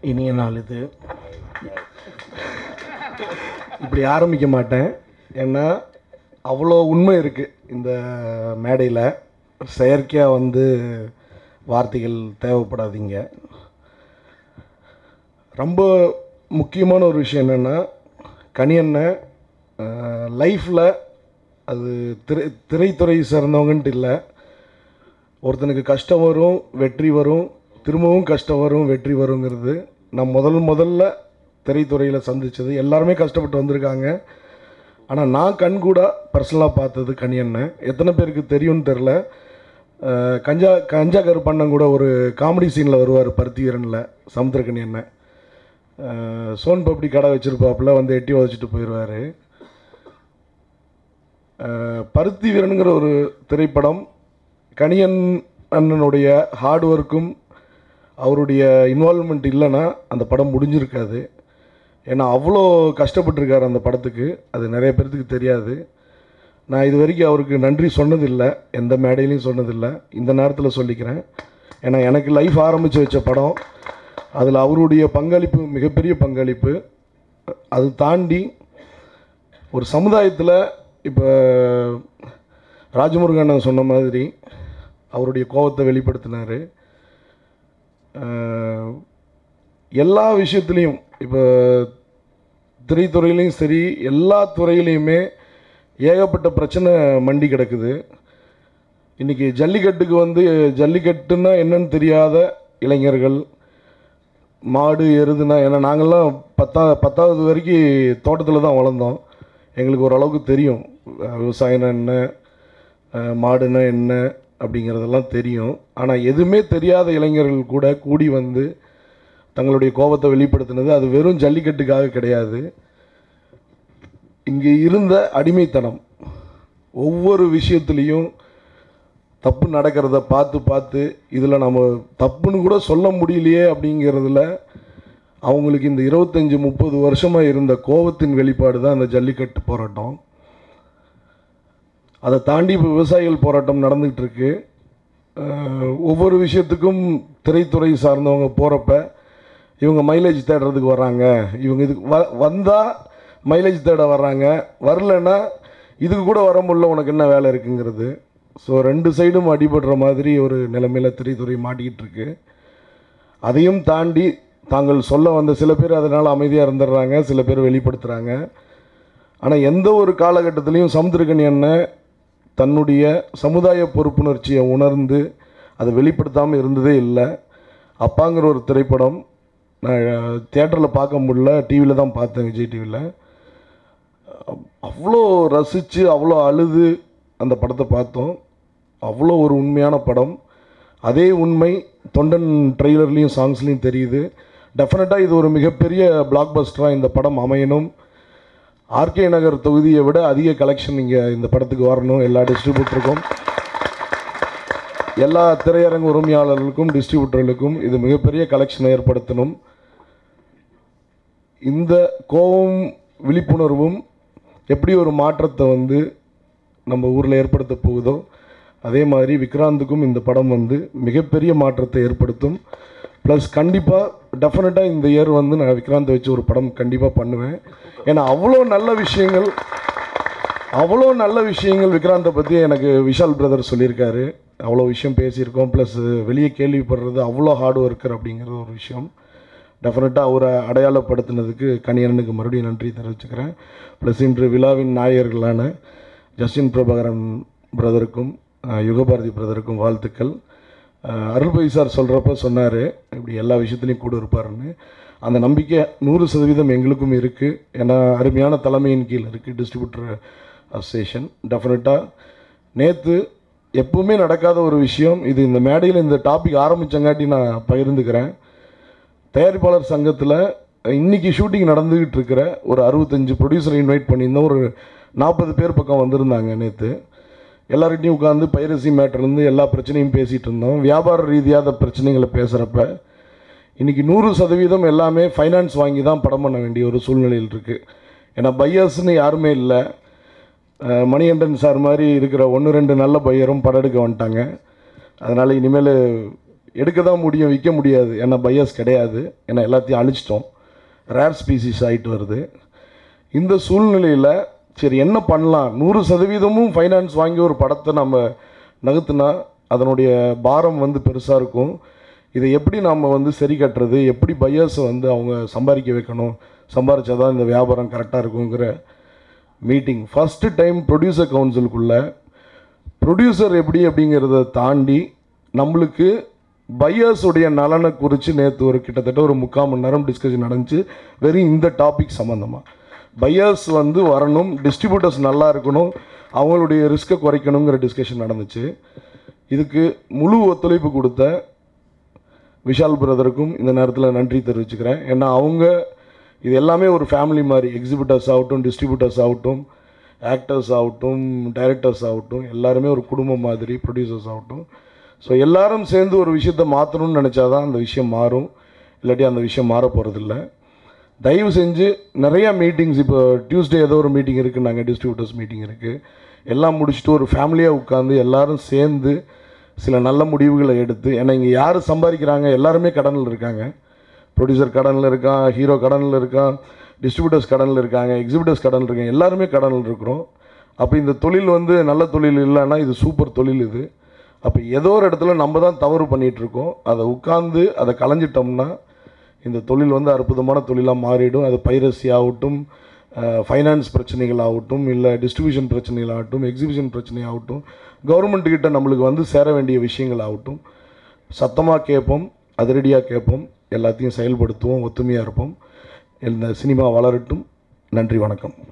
இனிய நாள் இது. இப்படி ஆரம்பிக்க மாட்டேன். ஏன்னா அவ்வளோ உண்மை இருக்குது இந்த மேடையில். செயற்கையாக வந்து வார்த்தைகள் தேவைப்படாதீங்க. ரொம்ப முக்கியமான ஒரு விஷயம் என்னென்னா கனியண்ணன் லைஃப்பில் அது திரை திரைத்துறை சார்ந்தவங்கன்ட்டு இல்லை. ஒருத்தனுக்கு கஷ்டம் வரும் வெற்றி வரும் திரும்பவும் கஷ்டம் வரும் வெற்றி வருங்கிறது. நான் முதல் முதல்ல திரைத்துறையில் சந்தித்தது எல்லாருமே கஷ்டப்பட்டு வந்திருக்காங்க. ஆனால் நான் கண்கூடாக பர்சனலாக பார்த்தது கனியண்ணன். எத்தனை பேருக்கு தெரியும்னு தெரில கஞ்சா கஞ்சா கருப்பண்ணன் கூட ஒரு காமெடி சீனில் வருவார் பருத்தி வீரனில் சமுத்திரக்கனி அண்ணன். சோன் பப்டி கடை வச்சுருப்பாப்புல வந்து எட்டி உதச்சிட்டு போயிடுவார் பருத்தி வீரனுங்கிற ஒரு திரைப்படம் கணியன் அண்ணனுடைய ஹார்ட் ஒர்க்கும் அவருடைய இன்வால்மெண்ட் இல்லைன்னா அந்த படம் முடிஞ்சிருக்காது. ஏன்னா அவ்வளோ கஷ்டப்பட்டிருக்கார் அந்த படத்துக்கு. அது நிறைய பேர்த்துக்கு தெரியாது. நான் இது வரைக்கும் அவருக்கு நன்றி சொன்னதில்லை. எந்த மேடையிலையும் சொன்னதில்லை. இந்த நேரத்தில் சொல்லிக்கிறேன். ஏன்னா எனக்கு லைஃப் ஆரம்பித்து வச்ச படம். அதில் அவருடைய பங்களிப்பு மிகப்பெரிய பங்களிப்பு. அது தாண்டி ஒரு சமுதாயத்தில் இப்போ ராஜமுருகன் சொன்ன மாதிரி அவருடைய கோபத்தை வெளிப்படுத்தினார். எல்லா விஷயத்துலேயும் இப்போ திரைத்துறையிலையும் சரி எல்லா துறையிலையுமே ஏகப்பட்ட பிரச்சனை மண்டி கிடக்குது. இன்றைக்கி ஜல்லிக்கட்டுக்கு வந்து ஜல்லிக்கட்டுன்னா என்னன்னு தெரியாத இளைஞர்கள் மாடு எருதுனா ஏன்னா நாங்கள்லாம் பத்தா பத்தாவது வரைக்கும் தோட்டத்தில் தான் வளர்ந்தோம். எங்களுக்கு ஓரளவுக்கு தெரியும் விவசாயம்னா என்ன அஹ் மாடுனா என்ன அப்படிங்கிறதெல்லாம் தெரியும். ஆனால் எதுவுமே தெரியாத இளைஞர்கள் கூட கூடி வந்து தங்களுடைய கோபத்தை வெளிப்படுத்தினது அது வெறும் ஜல்லிக்கட்டுக்காக கிடையாது. இங்கே இருந்த அடிமைத்தனம் ஒவ்வொரு விஷயத்துலேயும் தப்பு நடக்கிறத பார்த்து பார்த்து இதில் நம்ம தப்புன்னு கூட சொல்ல முடியலையே அப்படிங்கிறதுல அவங்களுக்கு இந்த இருபத்தஞ்சி முப்பது வருஷமாக இருந்த கோபத்தின் வெளிப்பாடு தான் அந்த ஜல்லிக்கட்டு போராட்டம். அதை தாண்டி இப்போ விவசாயிகள் போராட்டம் நடந்துகிட்டு இருக்கு ஒவ்வொரு விஷயத்துக்கும் திரைத்துறை சார்ந்தவங்க போகிறப்ப இவங்க மைலேஜ் தேடுறதுக்கு வர்றாங்க. இவங்க இதுக்கு வ வந்தால் மைலேஜ் தேட வர்றாங்க. வரலன்னா இதுக்கு கூட வர முடியல உனக்கு என்ன வேலை இருக்குங்கிறது. ஸோ ரெண்டு சைடும் அடிபடுற மாதிரி ஒரு நிலைமையில் திரைத்துறை மாட்டிக்கிட்டு இருக்கு அதையும் தாண்டி தாங்கள் சொல்ல வந்த சில பேர் அதனால் அமைதியாக இருந்துடுறாங்க சில பேர் வெளிப்படுத்துகிறாங்க ஆனால் எந்த ஒரு காலகட்டத்திலையும் சமுத்திரக்கணி அண்ணன் தன்னுடைய சமுதாய பொறுப்புணர்ச்சியை உணர்ந்து அதை வெளிப்படுத்தாமல் இருந்ததே இல்லை. அப்பாங்கிற ஒரு திரைப்படம் நான் தியேட்டரில் பார்க்க முடியல. டிவியில் தான் பார்த்தேன் விஜய் டிவியில் அவ்வளோ ரசித்து அவ்வளோ அழுது அந்த படத்தை பார்த்தோம். அவ்வளோ ஒரு உண்மையான படம். அதே உண்மை தொண்டன் ட்ரெய்லர்லேயும் சாங்ஸ்லேயும் தெரியுது. டெஃபினட்டாக இது ஒரு மிகப்பெரிய பிளாக் பஸ்டராக இந்த படம் அமையணும். ஆர்கே நகர் தொகுதியை விட அதிக கலெக்ஷன் இங்கே இந்த படத்துக்கு வரணும். எல்லா டிஸ்ட்ரிபியூட்டருக்கும் எல்லா திரையரங்கு உரிமையாளர்களுக்கும் டிஸ்ட்ரிபியூட்டர்களுக்கும் இது மிகப்பெரிய கலெக்ஷனை ஏற்படுத்தணும். இந்த கோபம் விழிப்புணர்வும் எப்படி ஒரு மாற்றத்தை வந்து நம்ம ஊரில் ஏற்படுத்த போகுதோ அதே மாதிரி விக்ராந்துக்கும் இந்த படம் வந்து மிகப்பெரிய மாற்றத்தை ஏற்படுத்தும். ப்ளஸ் கண்டிப்பாக டெஃபினட்டாக இந்த இயர் வந்து நான் விக்ராந்தை வச்சு ஒரு படம் கண்டிப்பாக பண்ணுவேன். ஏன்னா அவ்வளோ நல்ல விஷயங்கள் அவ்வளோ நல்ல விஷயங்கள் விக்ராந்தை பற்றி எனக்கு விஷால் பிரதர் சொல்லியிருக்காரு. அவ்வளோ விஷயம் பேசியிருக்கோம். ப்ளஸ் வெளியே கேள்விப்படுறது அவ்வளோ ஹார்ட் ஒர்க்கர் அப்படிங்கிறது ஒரு விஷயம். டெஃபினட்டாக அவரை அடையாளப்படுத்தினதுக்கு கணியனுக்கு மறுபடியும் நன்றி தெரிவிச்சுக்கிறேன். ப்ளஸ் இன்று விழாவின் நாயகர்களான ஜஸ்டின் பிரபாகரன் பிரதருக்கும் யுகபாரதி பிரதருக்கும் வாழ்த்துக்கள். அருள்பை சார் சொல்கிறப்ப சொன்னார் இப்படி எல்லா விஷயத்துலையும் கூட இருப்பாருன்னு. அந்த நம்பிக்கை நூறு சதவீதம் எங்களுக்கும் இருக்குது ஏன்னா அருமையான தலைமையின் கீழ் இருக்குது டிஸ்ட்ரிபியூட்டர் அசோசியேஷன் டெஃபினட்டாக நேற்று எப்பவுமே நடக்காத ஒரு விஷயம். இது இந்த மேடையில் இந்த டாபிக் ஆரம்பித்தங்காட்டி நான் பகிர்ந்துக்கிறேன். தயாரிப்பாளர் சங்கத்தில் இன்னைக்கு ஷூட்டிங் நடந்துக்கிட்டு இருக்கிற ஒரு அறுபத்தஞ்சு ப்ரொடியூசரை இன்வைட் பண்ணியிருந்தோம். ஒரு நாற்பது பேர் பக்கம் வந்திருந்தாங்க நேற்று எல்லார்கிட்டையும் உட்காந்து பைரசி மேட்டர்லேருந்து எல்லா பிரச்சனையும் பேசிகிட்டு இருந்தோம். வியாபார ரீதியாக பிரச்சனைகளை பேசுகிறப்ப இன்றைக்கி நூறு சதவீதம் எல்லாமே ஃபைனான்ஸ் வாங்கி தான் படம் பண்ண வேண்டிய ஒரு சூழ்நிலையில் இருக்குது ஏன்னா பையர்ஸ்னு யாருமே இல்லை. மணிகண்டன் சார் மாதிரி இருக்கிற ஒன்று ரெண்டு நல்ல பையரும் படம் எடுக்க வந்துட்டாங்க. அதனால் இனிமேல் எடுக்க தான் முடியும் விற்க முடியாது. ஏன்னா பையர்ஸ் கிடையாது. ஏன்னா எல்லாத்தையும் அழிச்சிட்டோம். ரேர் ஸ்பீசிஸ் ஆகிட்டு வருது. இந்த சூழ்நிலையில் சரி என்ன பண்ணலாம்? நூறு சதவீதமும் ஃபைனான்ஸ் வாங்கி ஒரு படத்தை நம்ம நகர்த்துனா அதனுடைய பாரம் வந்து பெருசாக இருக்கும். இதை எப்படி நாம் வந்து சரி கட்டுறது? எப்படி பையர்ஸை வந்து அவங்க சம்பாதிக்க வைக்கணும்? சம்பாதிச்சாதான் இந்த வியாபாரம் கரெக்டாக இருக்குங்கிற மீட்டிங் ஃபஸ்ட்டு டைம் ப்ரொடியூசர் கவுன்சிலுக்குள்ளே ப்ரொடியூசர் எப்படி அப்படிங்கிறத தாண்டி நம்மளுக்கு பையர்ஸுடைய நலனை குறித்து நேற்று ஒரு கிட்டத்தட்ட ஒரு முக்கால் மணி நேரம் டிஸ்கஷன் நடந்துச்சு. வெறும் இந்த டாபிக் சம்மந்தமாக பையர்ஸ் வந்து வரணும் டிஸ்ட்ரிபியூட்டர்ஸ் நல்லா இருக்கணும் அவங்களுடைய ரிஸ்க்கை குறைக்கணுங்கிற டிஸ்கஷன் நடந்துச்சு. இதுக்கு முழு ஒத்துழைப்பு கொடுத்த விஷால் பிரதருக்கும் இந்த நேரத்தில் நன்றி தெரிவிச்சுக்கிறேன். ஏன்னா அவங்க இது எல்லாமே ஒரு ஃபேமிலி மாதிரி எக்ஸிபிட்டர்ஸ் ஆகட்டும் டிஸ்ட்ரிபியூட்டர்ஸ் ஆகட்டும் ஆக்டர்ஸ் ஆகட்டும் டைரக்டர்ஸ் ஆகட்டும் எல்லாருமே ஒரு குடும்பம் மாதிரி ப்ரொடியூசர்ஸ் ஆகட்டும். ஸோ எல்லாரும் சேர்ந்து ஒரு விஷயத்தை மாற்றணும்னு நினச்சாதான் அந்த விஷயம் மாறும். இல்லாட்டி அந்த விஷயம் மாற போகிறதில்ல தயவு செஞ்சு நிறையா மீட்டிங்ஸ் இப்போ டியூஸ்டே ஏதோ ஒரு மீட்டிங் இருக்குது நாங்கள் டிஸ்ட்ரிபியூட்டர்ஸ் மீட்டிங் இருக்குது எல்லாம் முடிச்சுட்டு ஒரு ஃபேமிலியாக உட்காந்து எல்லாரும் சேர்ந்து சில நல்ல முடிவுகளை எடுத்து ஏன்னா இங்கே யார் சம்பாதிக்கிறாங்க? எல்லாருமே கடனில் இருக்காங்க. ப்ரொடியூசர் கடனில் இருக்கான் ஹீரோ கடனில் இருக்கான் டிஸ்ட்ரிபியூட்டர்ஸ் கடனில் இருக்காங்க எக்ஸிபிட்டர்ஸ் கடனில் இருக்காங்க எல்லாருமே கடனில் இருக்கிறோம். அப்போ இந்த தொழில் வந்து நல்ல தொழில் இல்லைன்னா இது சூப்பர் தொழில் இது. அப்போ ஏதோ ஒரு இடத்துல நம்ம தான் தவறு பண்ணிகிட்ருக்கோம் அதை உட்காந்து அதை களைஞ்சிட்டோம்னா இந்த தொழில் வந்து அற்புதமான தொழிலாக மாறிடும். அது பைரசி ஆகட்டும் ஃபைனான்ஸ் பிரச்சனைகள் ஆகட்டும் இல்லை டிஸ்ட்ரிபியூஷன் பிரச்சனைகள் ஆகட்டும் எக்ஸிபிஷன் பிரச்சனை ஆகட்டும் கவர்மெண்ட் நம்மளுக்கு வந்து சேர வேண்டிய விஷயங்கள் ஆகட்டும் சத்தமாக கேட்போம் அதிரடியாக கேட்போம் எல்லாத்தையும் செயல்படுத்துவோம் ஒத்துமையாக இருப்போம். இந்த சினிமா வளரட்டும். நன்றி வணக்கம்.